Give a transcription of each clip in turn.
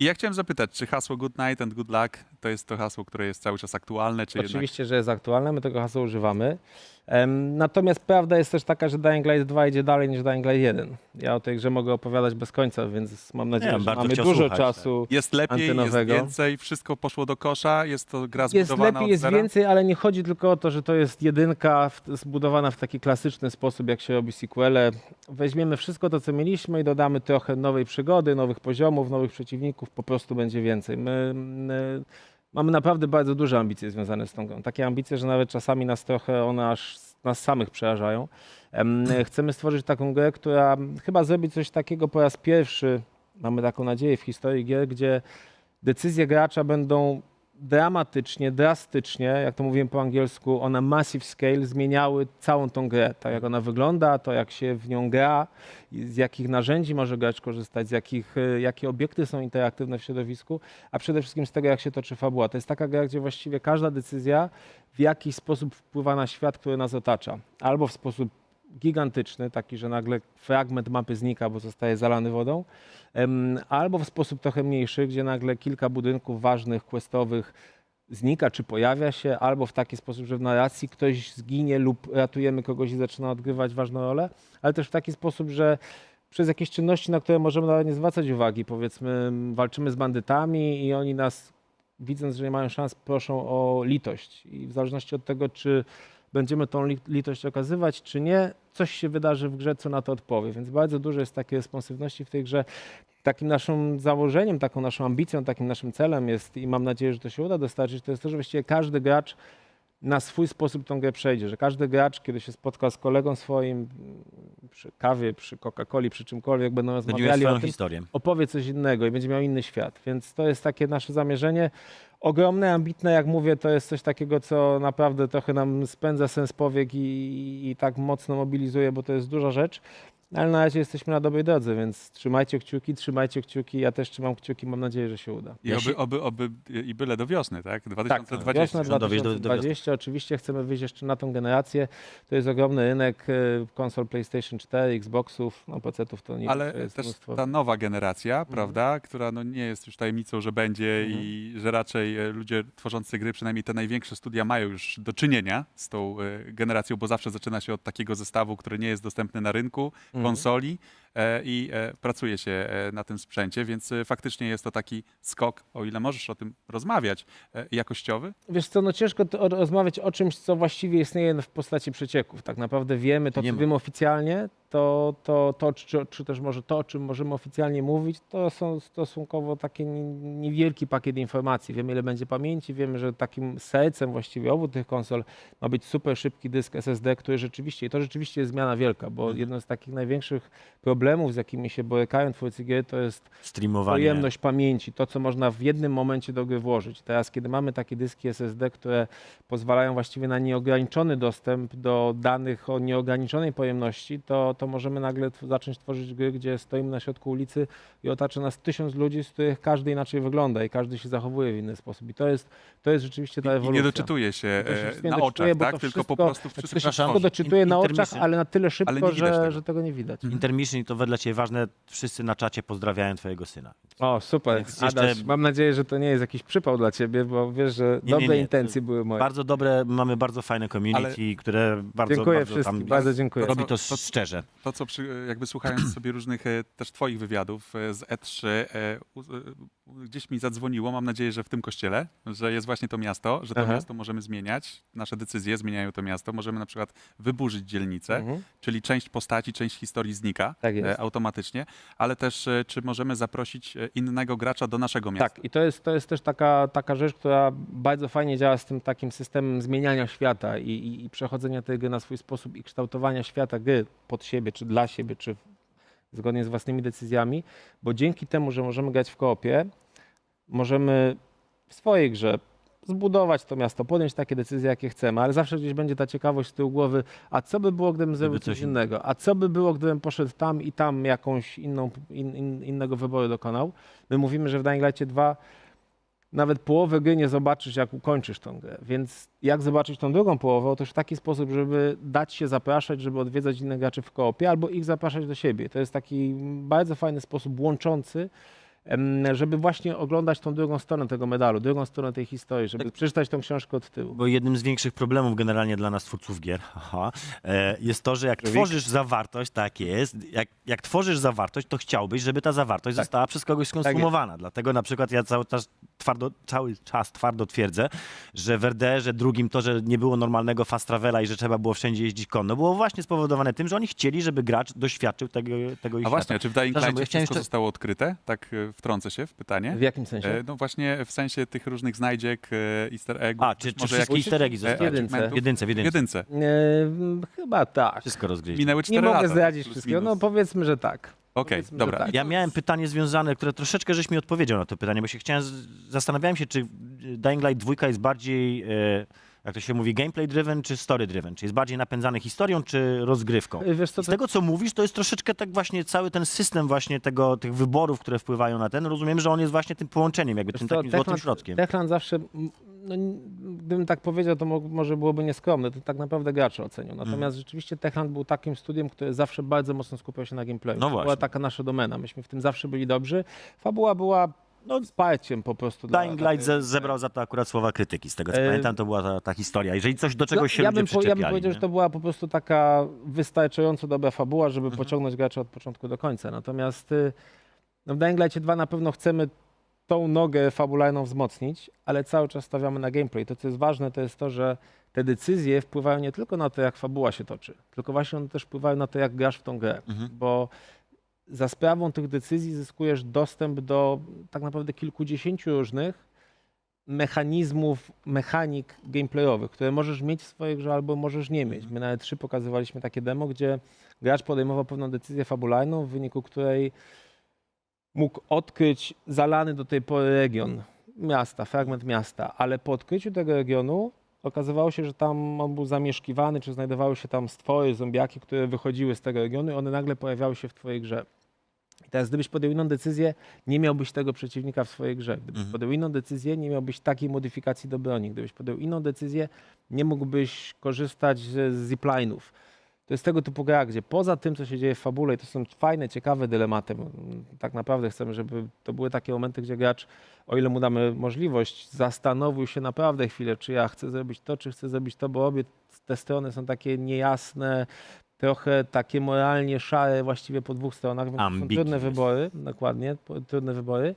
I ja chciałem zapytać, czy hasło Good Night and Good Luck to jest to hasło, które jest cały czas aktualne, czy jednak... Oczywiście, że jest aktualne, my tego hasła używamy. Natomiast prawda jest też taka, że Dying Light 2 idzie dalej niż Dying Light 1. Ja o tej grze mogę opowiadać bez końca, więc mam nadzieję, Nie, że mamy dużo słuchać, tak. czasu. Jest lepiej, jest antynowego. więcej, wszystko poszło do kosza, jest to gra Jest zbudowana lepiej, od jest zera? więcej, ale nie chodzi tylko o to, że to jest jedynka w- zbudowana w taki klasyczny sposób, jak się robi sequele. Weźmiemy wszystko to, co mieliśmy i dodamy trochę nowej przygody, nowych poziomów, nowych przeciwników, po prostu będzie więcej. My, my mamy naprawdę bardzo duże ambicje związane z tą grą. Takie ambicje, że nawet czasami nas trochę one aż nas samych przerażają. Em, Chcemy stworzyć taką grę, która chyba zrobi coś takiego po raz pierwszy, mamy taką nadzieję w historii gier, gdzie decyzje gracza będą dramatycznie, drastycznie, jak to mówiłem po angielsku, on a massive scale zmieniały całą tą grę. Tak jak ona wygląda, to jak się w nią gra, z jakich narzędzi może gracz korzystać, z jakich, e, jakie obiekty są interaktywne w środowisku, a przede wszystkim z tego, jak się toczy fabuła. To jest taka gra, gdzie właściwie każda decyzja w jakiś sposób wpływa na świat, który nas otacza. Albo w sposób gigantyczny, taki, że nagle fragment mapy znika, bo zostaje zalany wodą, albo w sposób trochę mniejszy, gdzie nagle kilka budynków ważnych, questowych znika czy pojawia się, albo w taki sposób, że w narracji ktoś zginie lub ratujemy kogoś i zaczyna odgrywać ważną rolę, ale też w taki sposób, że przez jakieś czynności, na które możemy nawet nie zwracać uwagi, powiedzmy, walczymy z bandytami i oni nas, widząc, że nie mają szans, proszą o litość. I w zależności od tego, czy będziemy tą li- litość okazywać, czy nie, coś się wydarzy w grze, co na to odpowie. Więc bardzo dużo jest takiej responsywności w tej grze. Takim naszym założeniem, taką naszą ambicją, takim naszym celem jest, i mam nadzieję, że to się uda dostarczyć, to jest to, że właściwie każdy gracz na swój sposób tą grę przejdzie, że każdy gracz, kiedy się spotka z kolegą swoim przy kawie, przy Coca-Coli, przy czymkolwiek, będą rozmawiali swoją o tym, historię. opowie coś innego i będzie miał inny świat. Więc to jest takie nasze zamierzenie. Ogromne, ambitne, jak mówię, to jest coś takiego, co naprawdę trochę nam spędza sens powiek i, i tak mocno mobilizuje, bo to jest duża rzecz. Ale na razie jesteśmy na dobrej drodze, więc trzymajcie kciuki, trzymajcie kciuki. Ja też trzymam kciuki, mam nadzieję, że się uda. I oby, oby, oby, i byle do wiosny, tak? Tak, 2020. wiosna Chcą dowieść do- do 2020. Oczywiście chcemy wyjść jeszcze na tą generację. To jest ogromny rynek y, konsol PlayStation 4, Xboxów, no PC-ów to nie Ale jest też mnóstwo. ta nowa generacja, Mhm. prawda, która no nie jest już tajemnicą, że będzie Mhm. i że raczej e, ludzie tworzący gry, przynajmniej te największe studia mają już do czynienia z tą e, generacją, bo zawsze zaczyna się od takiego zestawu, który nie jest dostępny na rynku. Konsoli i e, pracuje się e, na tym sprzęcie, więc e, faktycznie jest to taki skok, o ile możesz o tym rozmawiać, e, jakościowy. Wiesz co, no ciężko rozmawiać o czymś, co właściwie istnieje w postaci przecieków. Tak naprawdę wiemy, to co wiemy oficjalnie, to, to, to czy, czy też może to, o czym możemy oficjalnie mówić, to są stosunkowo taki ni- niewielki pakiet informacji. Wiemy, ile będzie pamięci, wiemy, że takim sercem właściwie obu tych konsol ma być super szybki dysk SSD, który rzeczywiście, i to rzeczywiście jest zmiana wielka, bo Mhm. jedno z takich największych problemów, z jakimi się borykają twórcy gier, to jest Streamowanie. pojemność pamięci, to co można w jednym momencie do gry włożyć. Teraz, kiedy mamy takie dyski SSD, które pozwalają właściwie na nieograniczony dostęp do danych o nieograniczonej pojemności, to, to możemy nagle tw- zacząć tworzyć gry, gdzie stoimy na środku ulicy i otacza nas tysiąc ludzi, z których każdy inaczej wygląda i każdy się zachowuje w inny sposób. I to jest, to jest rzeczywiście ta I, i ewolucja. nie doczytuje się się na oczach, bo tak? to Tylko po wszystko- prostu To się wszystko tworzy. doczytuje na oczach, ale na tyle szybko, że, tego. że tego nie widać. Intermission to wedle Ciebie ważne. Wszyscy na czacie pozdrawiają Twojego syna. O, super. Więc jeszcze- Adaś, mam nadzieję, że to nie jest jakiś przypał dla ciebie, bo wiesz, że Nie, nie, dobre nie, intencje były moje. Bardzo dobre, mamy bardzo fajne community, które bardzo, dziękuję bardzo wszystkim, tam bardzo dziękuję. robi to To- to- szczerze. To, co przy, jakby słuchając sobie różnych e, też twoich wywiadów e, z E3, e, u- e, gdzieś mi zadzwoniło, mam nadzieję, że w tym kościele, że jest właśnie to miasto, że to Aha. miasto możemy zmieniać, nasze decyzje zmieniają to miasto, możemy na przykład wyburzyć dzielnicę, Mhm. czyli część postaci, część historii znika Tak jest. E, automatycznie, ale też e, czy możemy zaprosić e, innego gracza do naszego miasta. Tak, i to jest, to jest też taka, taka rzecz, która bardzo fajnie działa z tym takim systemem zmieniania świata i, i, i przechodzenia tej gry na swój sposób i kształtowania świata gry pod siebie, czy dla siebie, czy zgodnie z własnymi decyzjami, bo dzięki temu, że możemy grać w koopie, możemy w swojej grze zbudować to miasto, podjąć takie decyzje, jakie chcemy, ale zawsze gdzieś będzie ta ciekawość z tyłu głowy, a co by było, gdybym zrobił coś innego, a co by było, gdybym poszedł tam i tam jakąś inną, in, in, innego wyboru dokonał. My mówimy, że w Dying Light 2 nawet połowę gry nie zobaczysz, jak ukończysz tą grę. Więc jak zobaczyć tą drugą połowę? Otóż w taki sposób, żeby dać się zapraszać, żeby odwiedzać innych graczy w koopie, albo ich zapraszać do siebie. To jest taki bardzo fajny sposób łączący żeby właśnie oglądać tą drugą stronę tego medalu, drugą stronę tej historii, żeby Tak. przeczytać tą książkę od tyłu. Bo jednym z większych problemów generalnie dla nas twórców gier aha, e, jest to, że jak Żywik? tworzysz zawartość, tak jest, jak, jak tworzysz zawartość, to chciałbyś, żeby ta zawartość Tak. została przez kogoś skonsumowana. Dlatego na przykład ja cały czas twardo, cały czas twardo twierdzę, że w RDR-ze drugim to, że nie było normalnego fast travela i że trzeba było wszędzie jeździć konno, było właśnie spowodowane tym, że oni chcieli, żeby gracz doświadczył tego, tego ich A właśnie, świata. a czy w Dying Light wszystko jeszcze- zostało odkryte? Tak e, wtrącę się w pytanie. W jakim sensie? E, No właśnie w sensie tych różnych znajdziek, e, easter eggów. A, czy, czy może wszystkie jakichś, easter eggi e, zostały? jedynce. W jedynce, w W jedynce. jedynce. E, chyba tak. Wszystko rozgryźli. Minęły Nie cztery mogę zdradzić wszystkiego, no powiedzmy, że tak. Okej, że dobra. tak. Ja miałem pytanie związane, które troszeczkę żeś mi odpowiedział na to pytanie, bo się chciałem, zastanawiałem się, czy Dying Light 2 jest bardziej, e, jak to się mówi, gameplay driven czy story driven? Czy jest bardziej napędzany historią czy rozgrywką? Wiesz co, z to, tego, co mówisz, to jest troszeczkę tak właśnie cały ten system właśnie tego, tych wyborów, które wpływają na ten. Rozumiem, że on jest właśnie tym połączeniem, jakby wiesz tym co, takim złotym Techland- środkiem. Techland zawsze, m, no, n- gdybym tak powiedział, to mo- może byłoby nieskromne, to tak naprawdę gracze ocenią. Mhm. Natomiast rzeczywiście Techland był takim studiem, które zawsze bardzo mocno skupiał się na gameplayu. No to była właśnie. taka nasza domena, myśmy w tym zawsze byli dobrzy. Fabuła była No, wsparciem po prostu. dla- Dying Light ze, zebrał za to akurat słowa krytyki, z tego co E, pamiętam, to była ta, ta historia. Jeżeli coś do czegoś No, się ja ludzie bym, po- ja bym przyczepiali, powiedział, nie? że to była po prostu taka wystarczająco dobra fabuła, żeby Mhm. pociągnąć gracza od początku do końca. Natomiast y, no w Dying Light 2 na pewno chcemy tą nogę fabularną wzmocnić, ale cały czas stawiamy na gameplay. To, co jest ważne, to jest to, że te decyzje wpływają nie tylko na to, jak fabuła się toczy, tylko właśnie one też wpływają na to, jak grasz w tą grę. Mhm. Bo za sprawą tych decyzji zyskujesz dostęp do tak naprawdę kilkudziesięciu różnych mechanizmów, mechanik gameplayowych, które możesz mieć w swojej grze albo możesz nie mieć. My nawet trzy pokazywaliśmy takie demo, gdzie gracz podejmował pewną decyzję fabularną, w wyniku której mógł odkryć zalany do tej pory region miasta, fragment miasta, ale po odkryciu tego regionu okazywało się, że tam on był zamieszkiwany, czy znajdowały się tam stwory, zombiaki, które wychodziły z tego regionu i one nagle pojawiały się w twojej grze. I teraz gdybyś podjął inną decyzję, nie miałbyś tego przeciwnika w swojej grze. Gdybyś Mhm. podjął inną decyzję, nie miałbyś takiej modyfikacji do broni. Gdybyś podjął inną decyzję, nie mógłbyś korzystać z z zipline'ów. To jest tego typu gra, gdzie poza tym, co się dzieje w fabule, i to są fajne, ciekawe dylematy, tak naprawdę chcemy, żeby to były takie momenty, gdzie gracz, o ile mu damy możliwość, zastanowił się naprawdę chwilę, czy ja chcę zrobić to, czy chcę zrobić to, bo obie te strony są takie niejasne, trochę takie moralnie szare właściwie po dwóch stronach, więc to są trudne wybory, dokładnie, trudne wybory.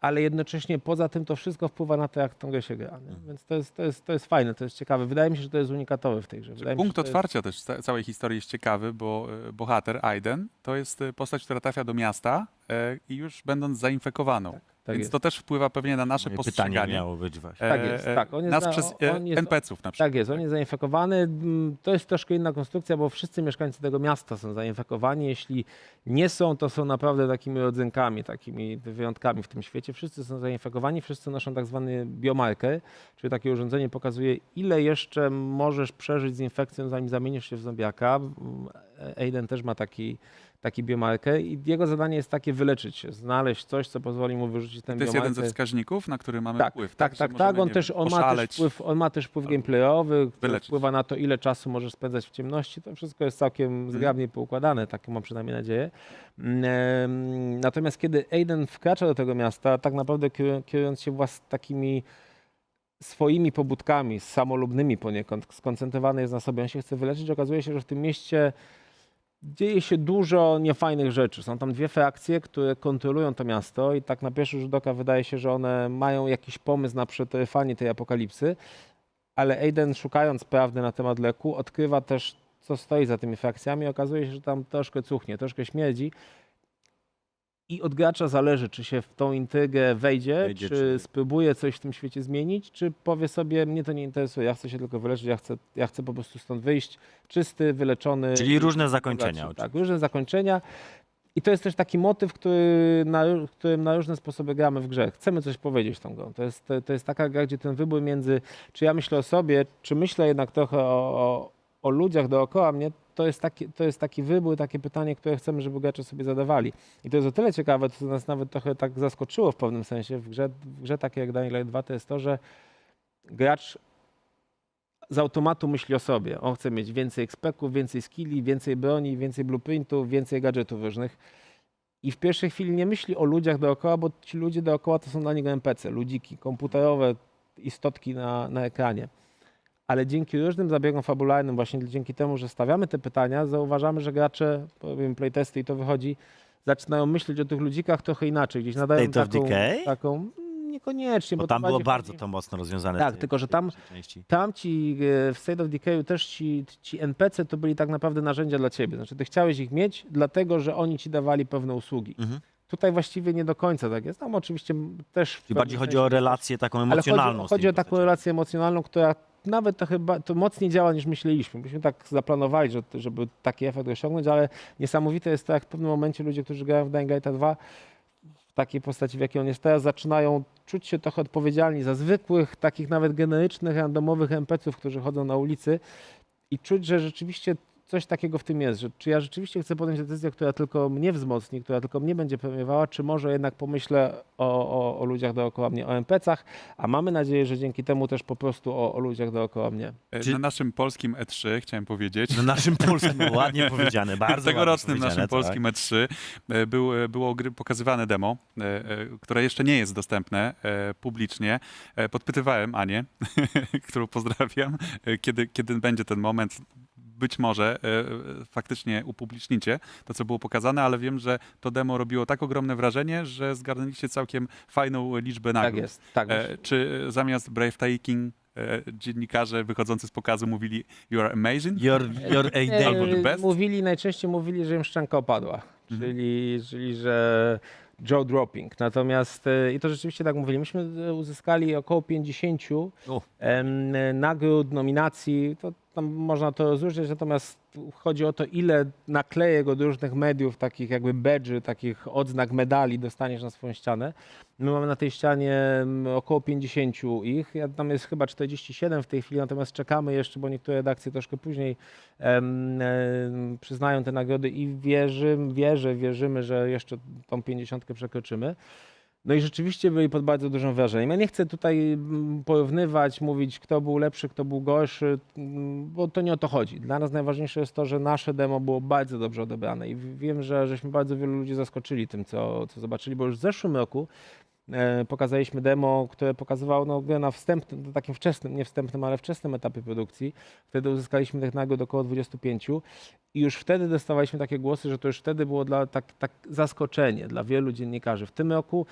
Ale jednocześnie poza tym to wszystko wpływa na to, jak tą grę się gra. Nie? Więc to jest, to, jest, to jest fajne, to jest ciekawe. Wydaje mi się, że to jest unikatowe w tej grze. Wydaje się, Punkt że to jest- otwarcia też ca- całej historii jest ciekawy, bo e, bohater Aiden to jest e, postać, która trafia do miasta e, i już będąc zainfekowaną. Tak Więc jest. to też wpływa pewnie na nasze Moje pytanie postrzeganie. miało być właśnie. Tak jest, e, tak. On jest nas na- przez on jest- NPC-ów na przykład. Tak jest, on jest zainfekowany. Mm, To jest troszkę inna konstrukcja, bo wszyscy mieszkańcy tego miasta są zainfekowani. Jeśli nie są, to są naprawdę takimi rodzynkami, takimi wyjątkami w tym świecie. Wszyscy są zainfekowani, wszyscy noszą tak zwany biomarker, czyli takie urządzenie pokazuje, ile jeszcze możesz przeżyć z infekcją, zanim zamienisz się w zombiaka. Mm, Aiden też ma taki, taki biomarker i jego zadanie jest takie wyleczyć się, znaleźć coś, co pozwoli mu wyrzucić ten To jest biomarker. jeden ze wskaźników, na który mamy Tak, wpływ. tak, tak, możemy, tak. On nie też, wiem, on, ma też wpływ, on ma też wpływ gameplayowy, wyleczyć. wpływa na to, ile czasu możesz spędzać w ciemności. To wszystko jest całkiem Mhm. zgrabnie poukładane, taką mam przynajmniej nadzieję. Mm, Natomiast kiedy Aiden wkracza do tego miasta, tak naprawdę kieru- kierując się włas takimi swoimi pobudkami, samolubnymi poniekąd, skoncentrowany jest na sobie, on się chce wyleczyć, okazuje się, że w tym mieście dzieje się dużo niefajnych rzeczy. Są tam dwie frakcje, które kontrolują to miasto i tak na pierwszy rzut oka wydaje się, że one mają jakiś pomysł na przetrwanie tej apokalipsy, ale Aiden szukając prawdy na temat leku odkrywa też, co stoi za tymi frakcjami. Okazuje się, że tam troszkę cuchnie, troszkę śmierdzi. I od gracza zależy, czy się w tą intrygę wejdzie, Wejdzie, czy, czy spróbuje coś w tym świecie zmienić, czy powie sobie, mnie to nie interesuje, ja chcę się tylko wyleczyć, ja chcę, ja chcę po prostu stąd wyjść czysty, wyleczony. Czyli różne zakończenia. Tak, różne zakończenia. I to jest też taki motyw, który na, którym na różne sposoby gramy w grze. Chcemy coś powiedzieć tą grą. To jest, to, to jest taka gra, gdzie ten wybór między, czy ja myślę o sobie, czy myślę jednak trochę o, o, o ludziach dookoła mnie, to jest, taki, to jest taki wybór, takie pytanie, które chcemy, żeby gracze sobie zadawali. I to jest o tyle ciekawe, co nas nawet trochę tak zaskoczyło w pewnym sensie w grze, w grze takiej jak Dying Light 2, to jest to, że gracz z automatu myśli o sobie. On chce mieć więcej expeków, więcej skilli, więcej broni, więcej blueprintów, więcej gadżetów różnych. I w pierwszej chwili nie myśli o ludziach dookoła, bo ci ludzie dookoła to są dla niego NPC, ludziki, komputerowe istotki na, na ekranie. Ale dzięki różnym zabiegom fabularnym, właśnie dzięki temu, że stawiamy te pytania, zauważamy, że gracze, powiem playtesty i to wychodzi, zaczynają myśleć o tych ludzikach trochę inaczej. Gdzieś nadają State of taką, Decay? taką mm, niekoniecznie, Bo to tam było bardzo chodzi- to mocno rozwiązane. Tak, tej- tylko że tam- części. tam ci e, w State of Decay też ci, ci NPC to byli tak naprawdę narzędzia dla ciebie. Znaczy ty chciałeś ich mieć, dlatego że oni ci dawali pewne usługi. Mhm. Tutaj właściwie nie do końca tak jest. Tam oczywiście też. Czyli bardziej chodzi o relację taką Ale emocjonalną. chodzi, z chodzi tymi o taką relację emocjonalną, która nawet to chyba to mocniej działa niż myśleliśmy. Myśmy tak zaplanowali, że, żeby taki efekt osiągnąć, ale niesamowite jest to, jak w pewnym momencie ludzie, którzy grają w Dying Light 2 w takiej postaci, w jakiej on jest teraz, zaczynają czuć się trochę odpowiedzialni za zwykłych, takich nawet generycznych, randomowych NPC-ów, którzy chodzą na ulicy i czuć, że rzeczywiście coś takiego w tym jest, że czy ja rzeczywiście chcę podjąć decyzję, która tylko mnie wzmocni, która tylko mnie będzie premiowała, czy może jednak pomyślę o, o, o ludziach dookoła mnie, o NPC-ach, a mamy nadzieję, że dzięki temu też po prostu o, o ludziach dookoła mnie. E, Czy- Na naszym polskim E3 chciałem powiedzieć. Na naszym polskim, ładnie powiedziane, bardzo tegorocznym ładnie naszym powiedziane, polskim E3 e, był, e, było gry, pokazywane demo, które jeszcze nie jest dostępne publicznie. Podpytywałem Anię, którą pozdrawiam, kiedy, kiedy będzie ten moment. Być może e, faktycznie upublicznicie to, co było pokazane, ale wiem, że to demo robiło tak ogromne wrażenie, że zgarnęliście całkiem fajną liczbę Tak nagród. jest. Tak E, czy zamiast Brave Taking e, dziennikarze wychodzący z pokazu mówili You are amazing? You're, you're a E, day. Albo the best? Mówili, najczęściej mówili, że im szczęka opadła, Mhm. czyli, czyli że Joe dropping. Natomiast, e, i to rzeczywiście tak mówili, myśmy e, uzyskali około 50 O. em, nagród, nominacji, to tam można to rozróżniać, natomiast chodzi o to, ile naklejek od różnych mediów, takich jakby badge'y, takich odznak medali dostaniesz na swoją ścianę. My mamy na tej ścianie mm, około 50 ich, ja, tam jest chyba 47 w tej chwili, natomiast czekamy jeszcze, bo niektóre redakcje troszkę później em, em, przyznają te nagrody i wierzym, wierzę, wierzymy, że jeszcze tą 50 przekroczymy. No i rzeczywiście byli pod bardzo dużym wrażeniem. Ja nie chcę tutaj mm, porównywać, mówić, kto był lepszy, kto był gorszy, mm, bo to nie o to chodzi. Dla nas najważniejsze jest to, że nasze demo było bardzo dobrze odebrane i wiem, że żeśmy bardzo wielu ludzi zaskoczyli tym, co, co zobaczyli, bo już w zeszłym roku pokazaliśmy demo, które pokazywało no, grę na wstępnym, takim wczesnym, nie wstępnym, ale wczesnym etapie produkcji. Wtedy uzyskaliśmy tych nagród około 25 i już wtedy dostawaliśmy takie głosy, że to już wtedy było dla, tak, tak zaskoczenie dla wielu dziennikarzy. W tym roku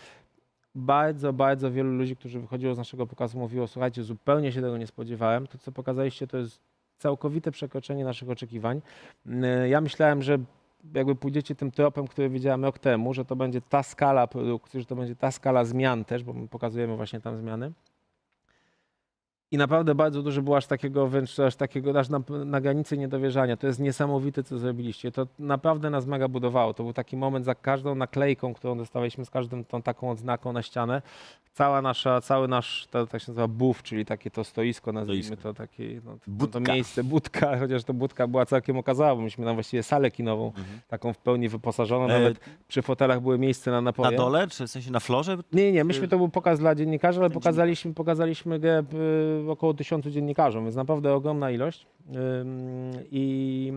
bardzo, bardzo wielu ludzi, którzy wychodziło z naszego pokazu, mówiło, słuchajcie, zupełnie się tego nie spodziewałem. To, co pokazaliście, to jest całkowite przekroczenie naszych oczekiwań. Mm, Ja myślałem, że jakby pójdziecie tym tropem, który widziałem rok temu, że to będzie ta skala produkcji, że to będzie ta skala zmian też, bo my pokazujemy właśnie tam zmiany. I naprawdę bardzo dużo było aż takiego, wręcz aż takiego, aż na, na granicy niedowierzania. To jest niesamowite, co zrobiliście. To naprawdę nas mega budowało. To był taki moment za każdą naklejką, którą dostawaliśmy z każdą tą taką odznaką na ścianę. Cała nasza, cały nasz, to tak się nazywa buf, czyli takie to stoisko, nazwijmy Stoisko. to takie, no, to, to Budka. miejsce, budka, chociaż to budka była całkiem okazała, bo myśmy tam właściwie salę kinową, Mhm. taką w pełni wyposażoną, E, nawet przy fotelach były miejsce na napoje. Na dole, czy w sensie na florze? Nie, nie, nie, myśmy to był pokaz dla dziennikarzy, ale pokazaliśmy, pokazaliśmy grę y, około tysiącu dziennikarzom, więc naprawdę ogromna ilość. Ym, I,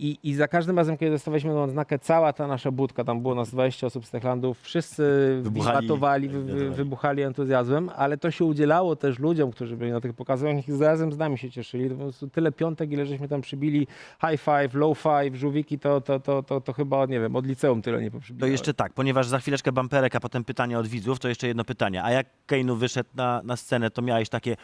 i, I za każdym razem, kiedy dostawaliśmy tą odznakę, cała ta nasza budka, tam było nas 20 osób z Techlandów, wszyscy Wybuchali, wiwatowali, wy, wy, wybuchali entuzjazmem, ale to się udzielało też ludziom, którzy byli na tych pokazach, oni razem z nami się cieszyli. To po prostu tyle piątek, ile żeśmy tam przybili, high five, low five, żółwiki, to, to, to, to, to chyba, nie wiem, od liceum tyle nie To poprzybili. jeszcze tak, ponieważ za chwileczkę bamperek, a potem pytanie od widzów, to jeszcze jedno pytanie. A jak Kane'u wyszedł na, na scenę, to miałeś takie,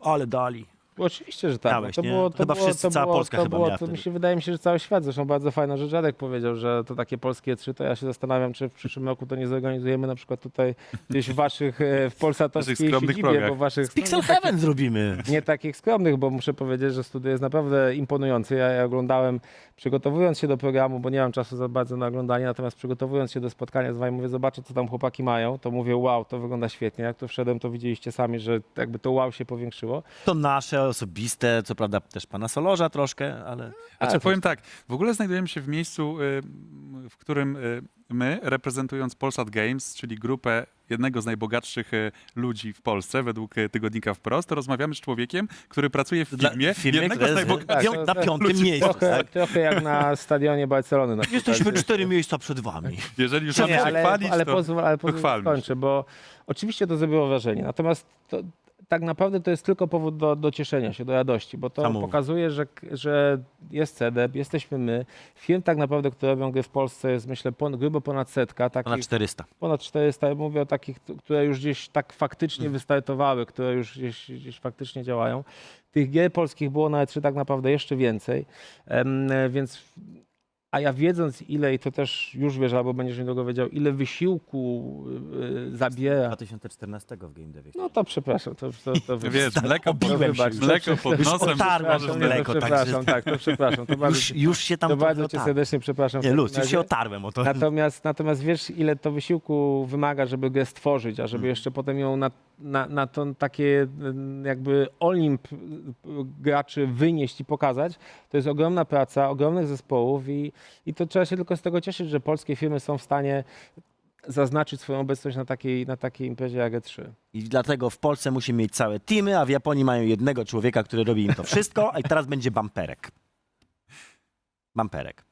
ale dali. Oczywiście, że tak. Miałeś, to nie? było, To chyba było, wszyscy, to cała było, Polska to chyba było, miała to wtedy. mi się wydaje mi się, że cały świat. Zresztą bardzo fajna rzecz. Dziadek powiedział, że to takie polskie trzy, to ja się zastanawiam, czy w przyszłym roku to nie zorganizujemy na przykład tutaj gdzieś w waszych, e, w polsatowskiej Naszych skromnych siedzibie, progach. bo w waszych Pixel no, Heaven zrobimy. nie takich skromnych, bo muszę powiedzieć, że studio jest naprawdę imponujące. Ja, ja oglądałem, przygotowując się do programu, bo nie mam czasu za bardzo na oglądanie, natomiast przygotowując się do spotkania z wami, mówię, zobaczę, co tam chłopaki mają, to mówię, wow, to wygląda świetnie. Jak tu wszedłem, to widzieliście sami, że jakby to wow się powiększyło. To nasze, osobiste, co prawda też pana Solorza troszkę, ale... Znaczy, Ale powiem tak, w ogóle znajdujemy się w miejscu, y, w którym y, my, reprezentując Polsat Games, czyli grupę jednego z najbogatszych e, ludzi w Polsce, według tygodnika Wprost, rozmawiamy z człowiekiem, który pracuje w Dla- firmie, w firmie, jednego która z jest najbogatszych. Tak, pią- to- na piątym ludzi miejscu. Trochę, Tak? trochę jak na stadionie Barcelony. Na przykład. Jesteśmy cztery miejsca przed wami. Jeżeli już Nie, mamy się ale, chwalić, ale to... pozwól, ale pozwól chwalmy się. skończę, bo oczywiście to zrobiło wrażenie. Natomiast to, tak naprawdę to jest tylko powód do, do cieszenia się, do radości, bo to Sam mów. pokazuje, że, że jest CEDEP, jesteśmy my. Firm tak naprawdę, które robią gry w Polsce jest myślę pon, grubo ponad setka, takich Ponad 400. ponad 400, mówię o takich, które już gdzieś tak faktycznie Mhm. wystartowały, które już gdzieś, gdzieś faktycznie działają. Tych gier polskich było na E3 tak naprawdę jeszcze więcej, e, więc a ja wiedząc ile, i to też już wiesz, albo będziesz niedługo wiedział, ile wysiłku y, zabiera, 2014 w Game Devie. no to przepraszam, to, to, to Wiesz, mleko, pod, się już. mleko pod Już nosem. otarłem możesz mleko, to tak, przepraszam, tak, to przepraszam, to bardzo, Już, już się tam to bardzo cię otarłem. serdecznie przepraszam. w Nie, takim luz, już razie. się otarłem o to. Natomiast, natomiast wiesz, ile to wysiłku wymaga, żeby grę stworzyć, a żeby Mhm. jeszcze potem ją na, na, na to takie mm, jakby olimp graczy wynieść i pokazać, to jest ogromna praca, ogromnych zespołów i, i to trzeba się tylko z tego cieszyć, że polskie firmy są w stanie zaznaczyć swoją obecność na takiej, na takiej imprezie jak E3. I dlatego w Polsce musimy mieć całe teamy, a w Japonii mają jednego człowieka, który robi im to wszystko, a teraz będzie bamperek. Bamperek.